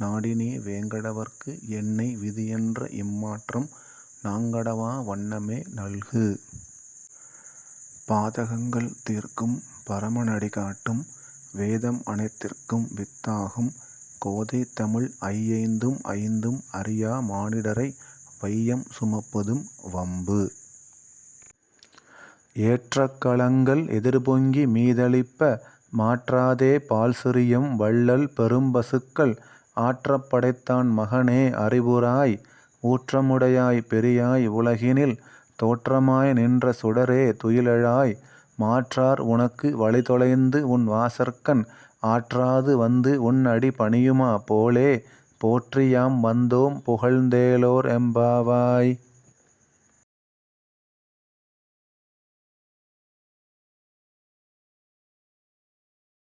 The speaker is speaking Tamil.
நாடினே வேங்கடவர்க்கு என்னை விதியென்ற இம்மாற்றம் நாங்கடவா வண்ணமே நல்கு. பாதகங்கள் தீர்க்கும் பரமனடி காட்டும் வேதம் அனைத்திற்கும் வித்தாகும் கோதைதமிழ் ஐயைந்தும் ஐந்தும் அறியா மானிடரை வையம் சுமப்பதும் வம்பு. ஏற்றக் கலங்கள் எதிர்பொங்கி மீதளிப்ப மாற்றாதே பால்சொரியும் வள்ளல் பெரும்பசுக்கள் ஆற்றப் படைத்தான் மகனே அறிவுராய் ஊற்றமுடையாய் பெரியாய் உலகினில் தோற்றமாய் நின்ற சுடரே துயிலெழாய் மாற்றார் உனக்கு வழிதொலைந்து உன் வாசற்கண் ஆற்றாது வந்து உன் அடி பணியுமா போலே போற்றி யாம் வந்தோம் புகழ்ந்தேலோர் எம்பாவாய்.